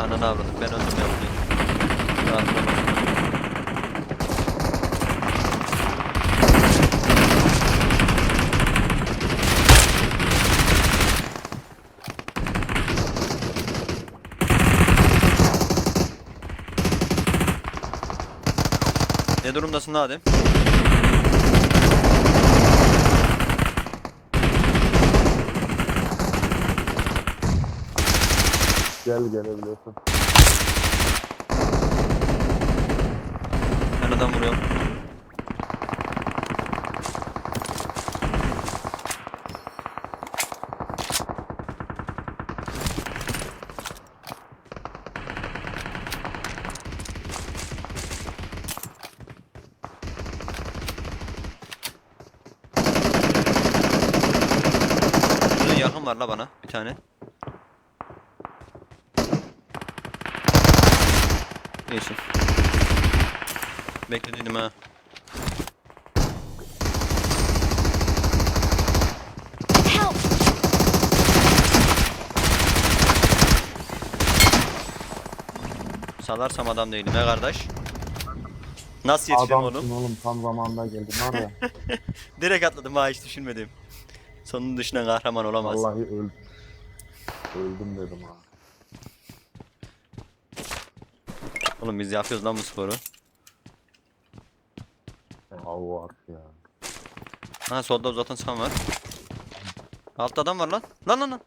Ananı avradım ben öldüm ya bugün. Rahat ol. Ne durumdasın Adem? Gel gelebiliyorsun. Ben adam vuruyorum. Burada yakın var la bana bir tane. Yeşil. Bekledim ha. Help! Salarsam adam değilim he kardeş. Nasıl yetişeceğim Adamsın oğlum? oğlum tam zamanında geldin var ya. Direkt atladım ha hiç düşünmedim. Sonun dışına kahraman olamaz. Vallahi öldüm. Öldüm dedim ha. Oğlum biz yapıyoruz lan bu sporu. Allah ya. Ha solda uzatan sıkan var. Altta adam var lan. Lan lan lan.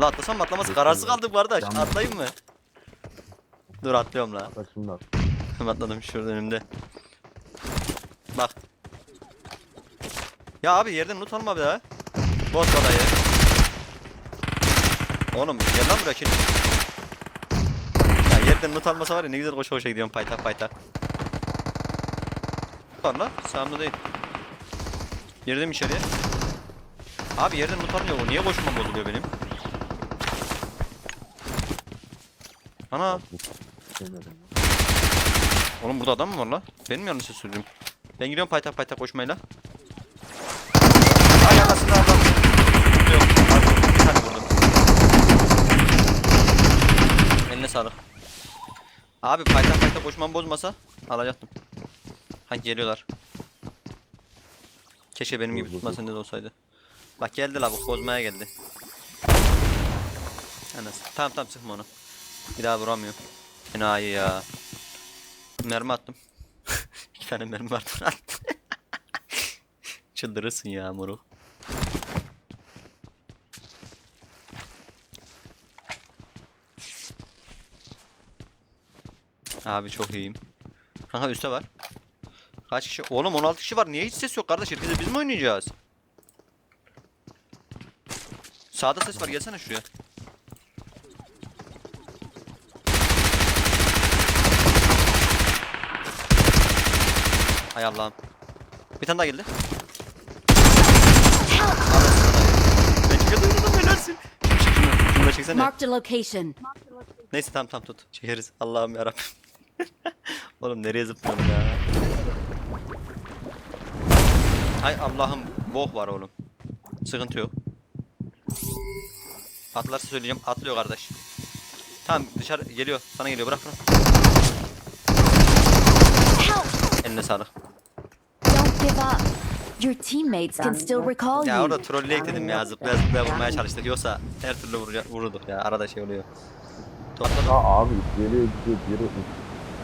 La atlasam mı atlaması kararsız kaldık kardeş. Atlayayım mı? Dur atlıyorum la. Arkadaşım da. Atladım şurada önümde. Bak. Ya abi yerden loot alma bir daha. Bot olayı. Oğlum gel lan buraya kill. Yerden loot almasa var ya ne güzel koşa koşa gidiyorum paytak. Var lan sağımda değil. Girdim içeriye. Abi yerden loot almıyor bu niye koşmam bozuluyor benim? Ana. Oğlum burada adam mı var lan? Ben mi yanlış söyledim? Ben gidiyorum paytak paytak koşmayla. Ay arkasında adam. Yok. Bir tane vurdum. Eline sağlık. Abi paytak paytak koşmamı bozmasa alacaktım. Ha geliyorlar. Keşke benim gibi Dur, dur, tutma sende de olsaydı. Bak geldi la bu bozmaya geldi. Anasını. Tamam tamam sıkma onu. Bir daha vuramıyor. Enayi ya. Mermi attım. İki tane mermi vardı attım. Çıldırırsın ya moruk. Abi çok iyiyim. Kanka üstte var. Kaç kişi? Oğlum 16 kişi var. Niye hiç ses yok kardeş? Herkese biz mi oynayacağız? Sağda ses var. Gelsene şuraya. Hay Allah'ım. Bir tane daha geldi. Ben çıkıyordum yoldan helalsin. Da çeksene. Marked a location. Neyse tamam tamam tut. Çekeriz. Allah'ım yarabbim. Oğlum nereye zıpladım ya? Hay Allah'ım boh var oğlum. Sıkıntı yok. Atlarsa söyleyeceğim. Atlıyor kardeş. Tamam dışarı geliyor. Sana geliyor. Bırak bırak. Eline sağlık. Don't give up. Your teammates can still recall Ya you. orada trolleyek dedim ya. Zıplaya zıplaya vurmaya çalıştık. Yoksa her türlü vuracak, vururduk ya. Arada şey oluyor. Topladım. Ya abi geliyor gidiyor geri.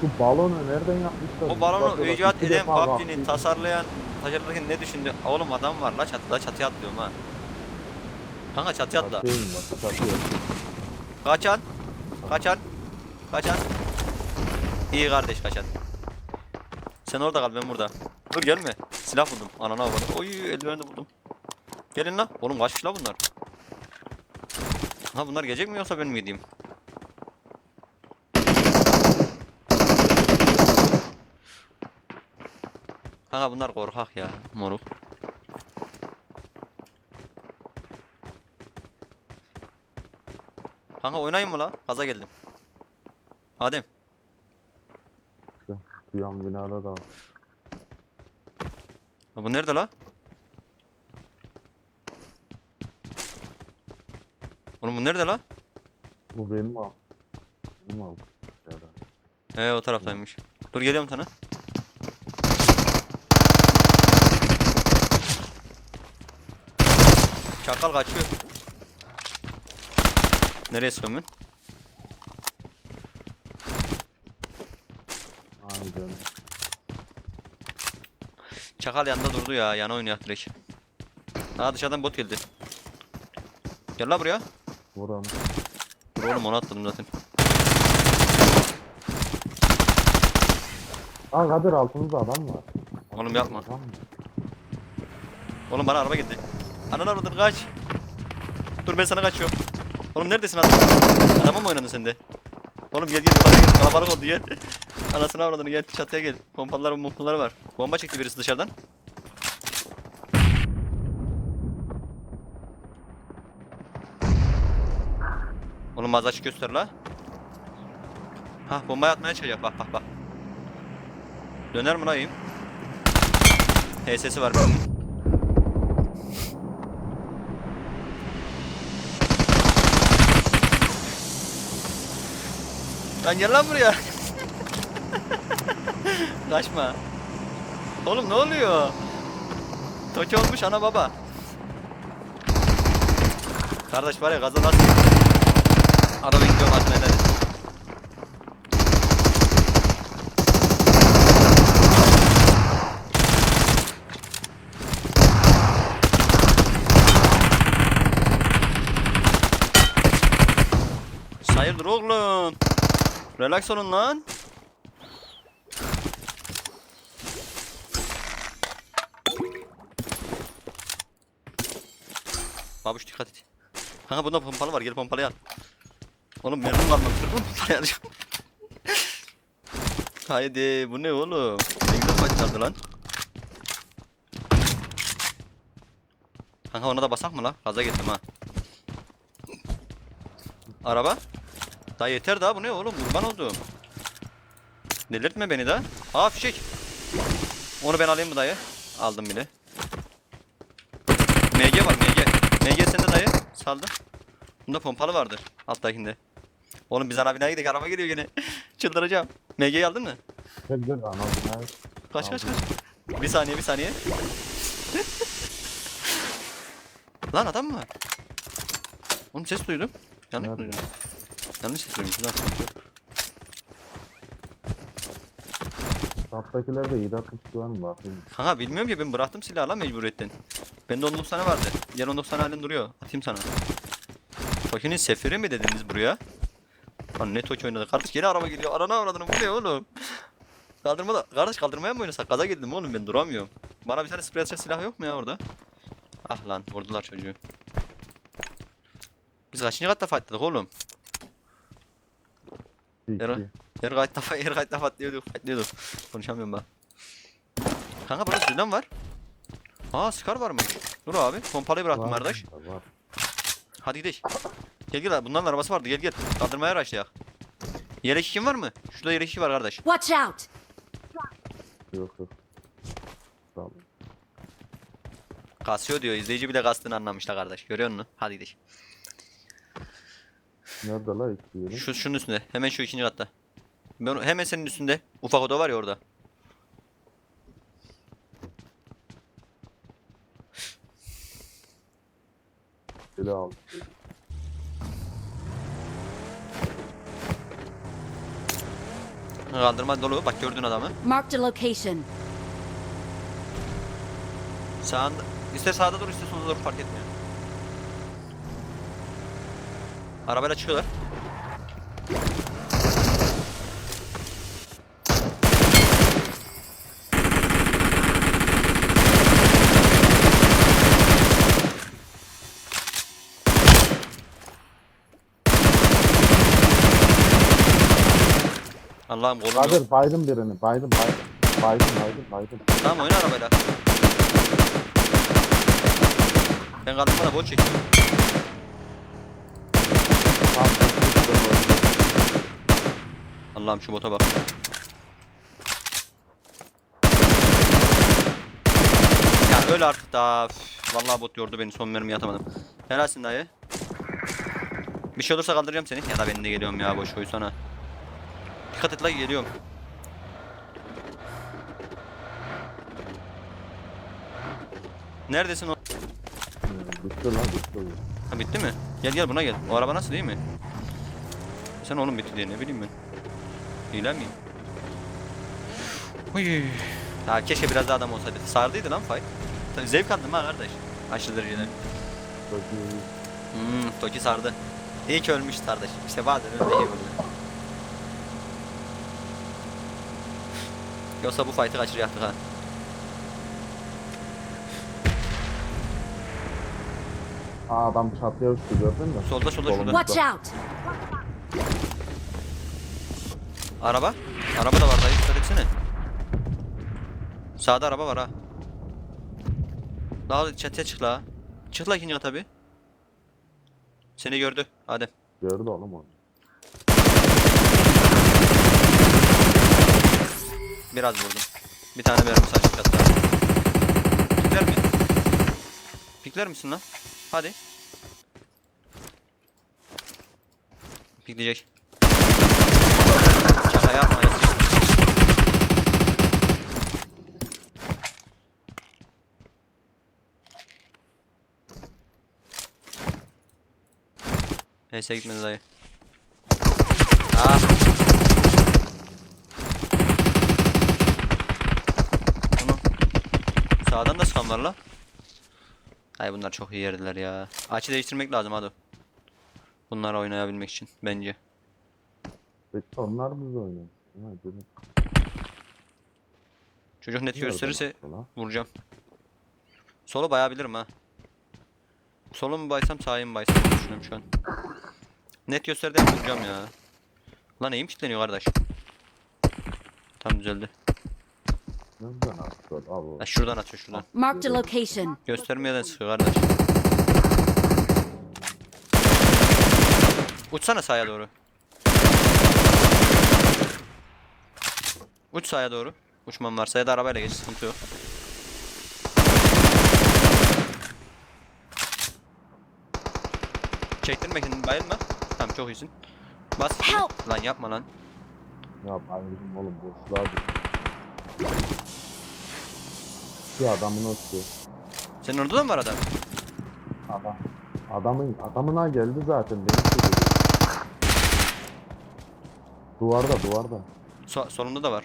Şu balonu nereden yapmışlar? O balonu icat eden, PUBG'nin tasarlayan, tasarlarken ne düşündü? Oğlum adam var la çatıda, çatıya atlıyorum ha. Kanka çatıya atla. Bak. Kaçan, kaçan, kaçan. İyi kardeş kaçan. Sen orada kal ben burada. Dur gelme. Silah buldum. Anana avradım. Oy eldiveni de buldum. Gelin la. Oğlum kaç kişi la bunlar? Ha bunlar gelecek mi yoksa ben mi gideyim? Kanka bunlar korkak ya moruk. Kanka oynayayım mı la? Gaza geldim. Adem. Bir yan binada da. var. Ha, bu nerede la? Oğlum bu nerede la? Bu benim al. Benim al. He o taraftaymış. Dur geliyorum sana. Çakal kaçıyor. Nereye ben? Aynen. Çakal yanında durdu ya. Yana oynuyor direkt. Aa dışarıdan bot geldi. Gel la buraya. Vur onu. Dur oğlum onu atladım zaten. Aa Kadir altımızda adam var. Oğlum yapma. Adam mı? Oğlum bana araba geldi. Ananı avradın kaç. Dur ben sana kaçıyorum. Oğlum neredesin adam? Adamı mı oynadın sen de? Oğlum gel gel yukarı gel. Kalabalık oldu gel. Anasını avradını gel çatıya gel. Pompalar pompalar var. Bomba çekti birisi dışarıdan. Oğlum az açık göster la. Hah bombayı atmaya çıkacak bak bak bak. Döner mi lan HS'si var birinin. Lan gel lan buraya. Kaçma. Oğlum ne oluyor? Toki olmuş ana baba. Kardeş var ya gaza nasıl? Araba gidiyor helal et. Hayırdır oğlum? Relax olun lan. Babuş dikkat et. Kanka bunda pompalı var gel pompalı al. Oğlum mermim kalmamıştır bu pompalı alacağım. Haydi bu ne oğlum? Ne güzel başladı lan. Kanka ona da basak mı lan? Gaza gittim ha. Araba. Daha yeter daha bu ne oğlum kurban oldum. Delirtme beni daha. Aa fişek. Onu ben alayım mı dayı? Aldım bile. MG var MG. MG sende dayı. Saldım. Bunda pompalı vardı. Alttakinde. Oğlum biz ana binaya gidelim araba geliyor gene. Çıldıracağım. MG'yi aldın mı? Ana binaya. Kaç kaç kaç. Bir saniye bir saniye. Lan adam mı var? Oğlum ses duydum. Yanlış mı duydum? Yanlış. Şuradan sıkıntı yok. Alttakiler de 760 var mı bakayım. Kanka bilmiyorum ki ben bıraktım silahla mecburiyetten. Bende 19 tane vardı. Diğer 19 tane halen duruyor. Atayım sana. Toki'nin seferi mi dediniz buraya? Lan ne Toki oynadı? Kardeş geri araba geliyor. Arana avradını bu ne oğlum? Kaldırma da, kardeş kaldırmaya mı oynasak? Gaza geldim oğlum ben duramıyorum. Bana bir tane sprey atacak silah yok mu ya orada? Ah lan vurdular çocuğu. Biz kaçıncı katta fightladık oğlum? Yara. 2. Her katta fa- her katta fightlıyorduk, fightlıyorduk. Konuşamıyorum ben. Kanka burada silah var. Aa Scar varmış. Dur abi. Pompalıyı bıraktım kardeş. Var. Hadi gidelim. Gel gel. Bunların arabası vardı. Gel gel. Kaldırmaya araçlayak. Yelek kim var mı? Şurada yelek iki var kardeş. Watch out! Yok yok. Ol. Kasıyor diyor. İzleyici bile kastığını anlamış da kardeş. Görüyor musun? Hadi gidelim. Nerede la iki? Şu şunun üstünde. Hemen şu ikinci katta. Ben hemen senin üstünde. Ufak oda var ya orada. Silah al. Kaldırma dolu. Bak gördün adamı. Marked a location. Sağında. İster sağda dur ister solda dur fark etmiyor. Arabayla çıkıyorlar. Allah'ım kolum yok. Kadir baydım birini. Baydım baydım. Baydım baydım baydım. Tamam oyna arabayla. Ben kaldırmada bol çekiyorum. Allah'ım şu bota bak. Ya öyle artık. Üf, Vallahi bot yordu beni son mermi atamadım. Helalsin dayı. Bir şey olursa kaldıracağım seni. Ya da ben de geliyorum ya boş koysana. Dikkat et la geliyorum. Neredesin o? Bitti lan bitti. Ha bitti mi? Gel gel buna gel. O araba nasıl değil mi? Sen onun bitti diye ne bileyim ben. Hile miyim? Uy. Ya keşke biraz daha adam olsaydı. Sardıydı lan fight. Tabii zevk aldım ha kardeş. Aşırı derecede. Hmm, Toki sardı. İyi ki ölmüş kardeş. İşte bazen öyle iyi oluyor. Yoksa bu fight'ı kaçıracaktık ha. Aa adam çatıya uçtu gördün mü? Solda solda şurada. Watch out! Araba. Araba da var dayı dikkat etsene. Sağda araba var ha. Daha çatıya çık la. Çık la ikinci kata bir. Seni gördü. Hadi. Gördü oğlum onu. Biraz vurdum. Bir tane mermi saçtık hatta. Pikler mi? Pikler misin lan? Hadi. Pikleyecek. Şaka yapma ya. Neyse gitmedi dayı. Ah. Bunu. Sağdan da sıkan var la. Ay bunlar çok iyi yerdiler ya. Açı değiştirmek lazım hadi. Bunları oynayabilmek için bence. Onlar. Ha, dedim. Çocuk net gösterirse vuracağım. Solu bayağı bilirim ha. Solu mu baysam sağı mı baysam düşünüyorum şu an. Net gösterdi vuracağım ya. Lan eğim kilitleniyor kardeş. Tam düzeldi. Nereden Ha, şuradan atıyor şuradan. Marked a location. Göstermeyeden sıkıyor kardeş. Uçsana sağa doğru. Uç sağa doğru. Uçmam varsa ya da arabayla geç sıkıntı yok. Çektirme kendini bayılma. Tamam çok iyisin. Bas. Help! Lan yapma lan. Ya ayrıldım oğlum boşluğa düştüm. Bir adamın uçtu. Senin orada da mı var adam? Adam. Adamın adamına geldi zaten beni çekiyor. Duvarda duvarda. So solunda da var.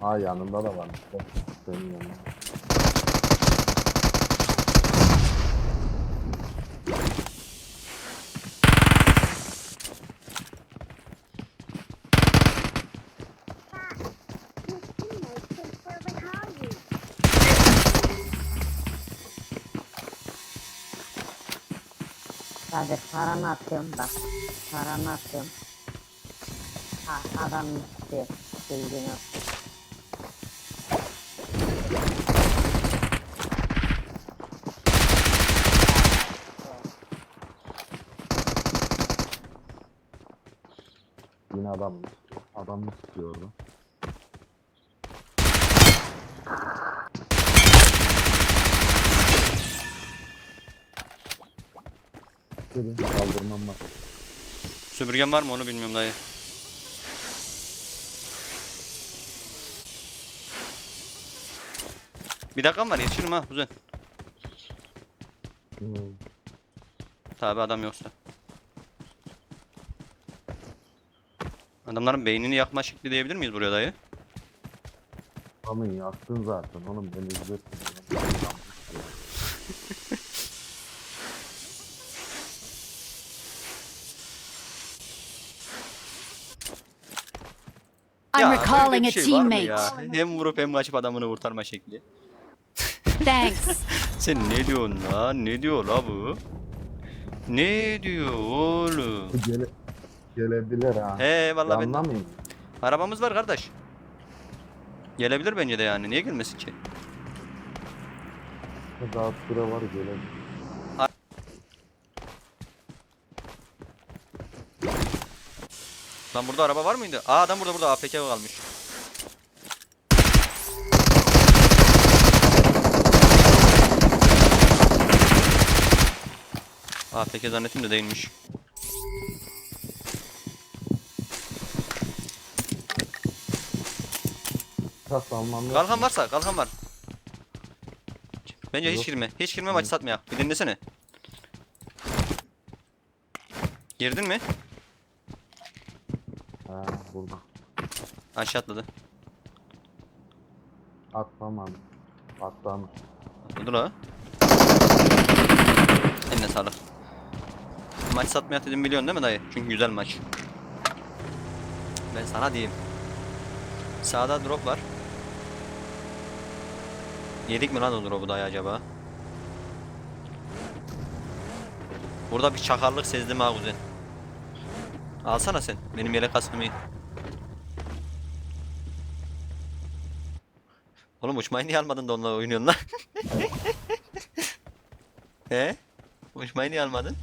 Ha yanında da var. Senin yanında. Hadi paranı atıyorum bak. Paranı atıyorum. Ha, adam istiyor. Bilgin yok. Yine adam adam istiyordu. Gelin kaldırmam var. Süpürgen var mı onu bilmiyorum dayı. Bir dakikam var yetişirim ha kuzen. Hmm. Tabi adam yoksa. Adamların beynini yakma şekli diyebilir miyiz buraya dayı? Adamı yaktın zaten oğlum beni izletin. I'm recalling a şey teammate. ya? Hem vurup hem kaçıp adamını kurtarma şekli. Thanks. Sen ne diyorsun lan? Ne diyor la bu? Ne diyor oğlum? Gele, gelebilir ha. He vallahi ben Anlamayayım. arabamız var kardeş. Gelebilir bence de yani. Niye gelmesin ki? Daha süre var gelebilir. Lan burada araba var mıydı? Aa adam burada burada AFK kalmış. AFK zannettim de değilmiş. Kas almam lazım. Kalkan varsa kalkan var. Bence hiç girme. Hiç girme maç satmaya. Bir dinlesene. Girdin mi? Ha buldum. Aşağı şey atladı. Atlamam. Atlamam. Dur ha. Eline sağlık. Maç satmaya dedim biliyorsun değil mi dayı? Çünkü güzel maç. Ben sana diyeyim. Sağda drop var. Yedik mi lan o drop'u dayı acaba? Burada bir çakarlık sezdim ha kuzen. Alsana sen. Benim yelek kaskım iyi. Oğlum uçmayı niye almadın da onunla oynuyorsun lan? He? Uçmayı niye almadın?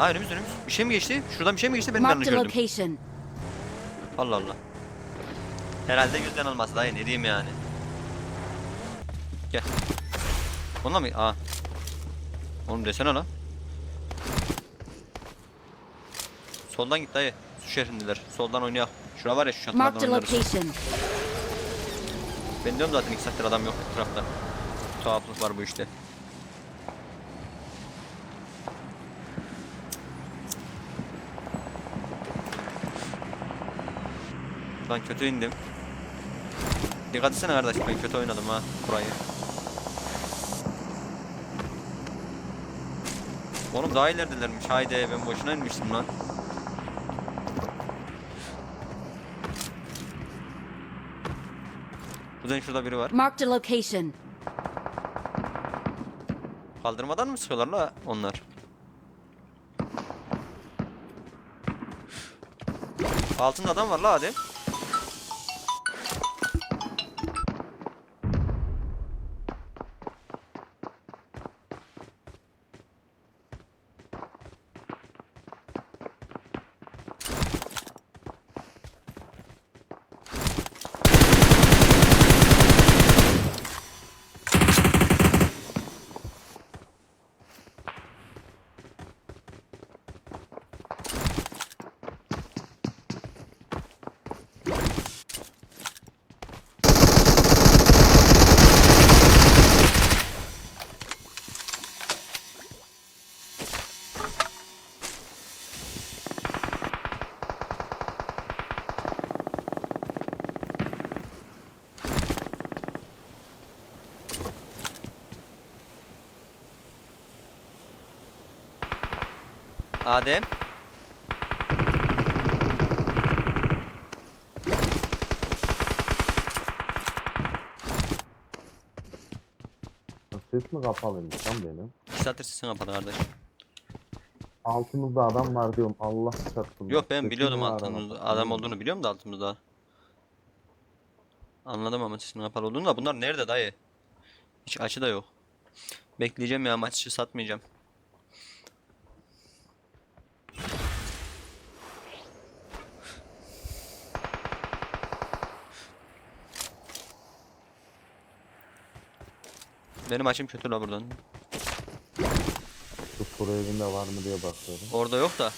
Ha önümüz önümüz. Bir şey mi geçti? Şuradan bir şey mi geçti? Ben mi yanlış Marked a gördüm? location. Allah Allah. Herhalde gözden alması dayı ne diyeyim yani. Gel. Onunla mı? Aa. Oğlum desene lan. Soldan git dayı. Su şehrindeler. Soldan oynayak. Şura var ya şu Marked a oynarız. location. Ben diyorum zaten iki saattir adam yok etrafta. Tuhaflık var bu işte. Lan kötü indim. Dikkat etsene kardeş ben kötü oynadım ha burayı. Oğlum daha ileridelermiş haydi ben boşuna inmiştim lan. Kuzen şurada biri var. Marked a location. Kaldırmadan mı sıkıyorlar la onlar? Altında adam var la hadi. Adem. Mi kapalıymış lan benim? İki saattir sesin kapalı kardeş. Altımızda adam var diyorum. Allah çarpsın. Yok ben Sesim biliyordum var altımızda adam olduğunu biliyorum da altımızda. Anladım ama sesin kapalı olduğunu da bunlar nerede dayı? Hiç açı da yok. Bekleyeceğim ya maçı satmayacağım. Benim açım kötü la buradan. Şu kuru evinde var mı diye bakıyorum. Orada yok da.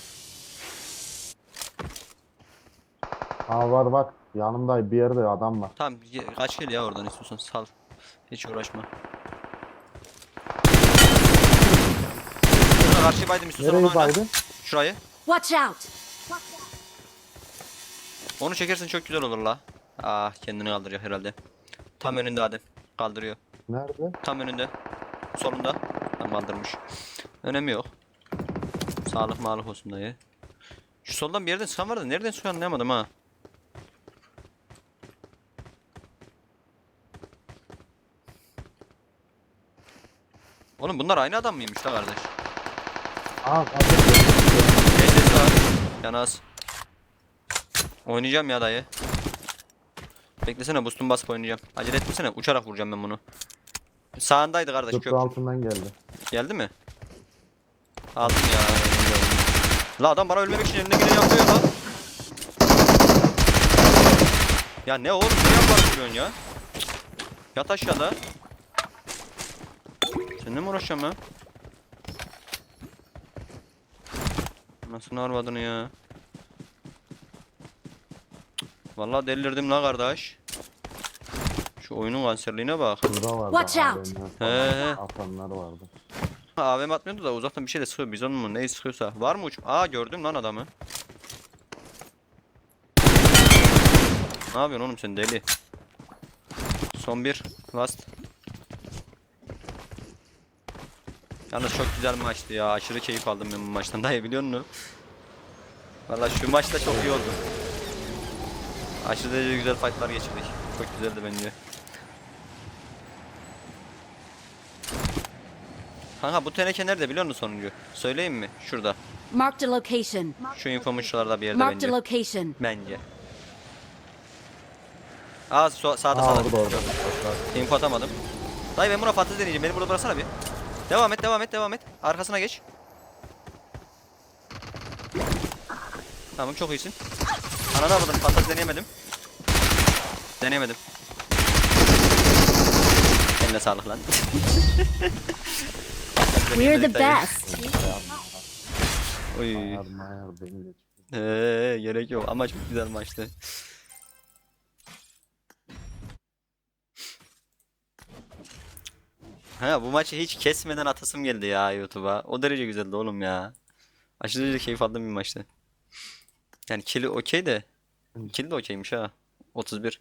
Aa var var. Yanımda bir yerde adam var. Tamam ye- kaç gel ya oradan istiyorsan sal. Hiç uğraşma. Şurada karşı baydım istiyorsan onu Nereyi oyna. baydın? Şurayı. Watch out. Onu çekersen çok güzel olur la. Ah kendini kaldıracak herhalde. Tam önünde Adem. Kaldırıyor. Nerede? Tam önünde. Solunda. Tam kaldırmış. Önemi yok. Sağlık mağlık olsun dayı. Şu soldan bir yerden sıkan vardı. Nereden sıkan anlayamadım ha. Oğlum bunlar aynı adam mıymış la kardeş? Aa var. Yanaz. Oynayacağım ya dayı. Beklesene boost'un basıp oynayacağım. Acele etmesene uçarak vuracağım ben bunu. Sağındaydı kardeş Köprü köprü. altından geldi. Geldi mi? Aldım ya. La adam bana ölmemek için eline gene yapıyor lan. Ya ne oğlum ne vuruyorsun ya? Yat aşağıda. Seninle mi uğraşacağım ya? Nasıl arvadını ya? Vallahi delirdim la kardeş. Şu oyunun kanserliğine bak. Burada vardı. Watch out. He, he. Atanlar vardı. AVM atmıyordu da uzaktan bir şey de sıkıyor. Bizon mu ne sıkıyorsa. Var mı uç? Aa gördüm lan adamı. Ne yapıyorsun oğlum sen deli? Son bir. Last. Yalnız çok güzel maçtı ya. Aşırı keyif aldım ben bu maçtan. Dayı biliyor musun? Valla şu maçta çok iyi oldu. Aşırı derece güzel fightlar geçirdik. Çok güzeldi bence. Kanka bu teneke nerede biliyor musun sonuncu? Söyleyeyim mi? Şurada. Marked a location. Şu infomun şuralarda bir yerde Marked bence. a location. Bence. Aa so- sağda Aa sağda. orada. Gördüm. Bak, Info atamadım. Dayı ben buna fantezi deneyeceğim. Beni burada bıraksana bir. Devam et devam et devam et. Arkasına geç. Tamam çok iyisin. Ananı avladım. Fantezi deneyemedim. Deneyemedim. Eline sağlık lan. We're the best. Oy. Eee gerek yok ama çok güzel maçtı. Ha bu maçı hiç kesmeden atasım geldi ya YouTube'a. O derece güzeldi oğlum ya. Aşırı derece keyif aldığım bir maçtı. Yani kill'i okey de. Kill de okeymiş ha. 31.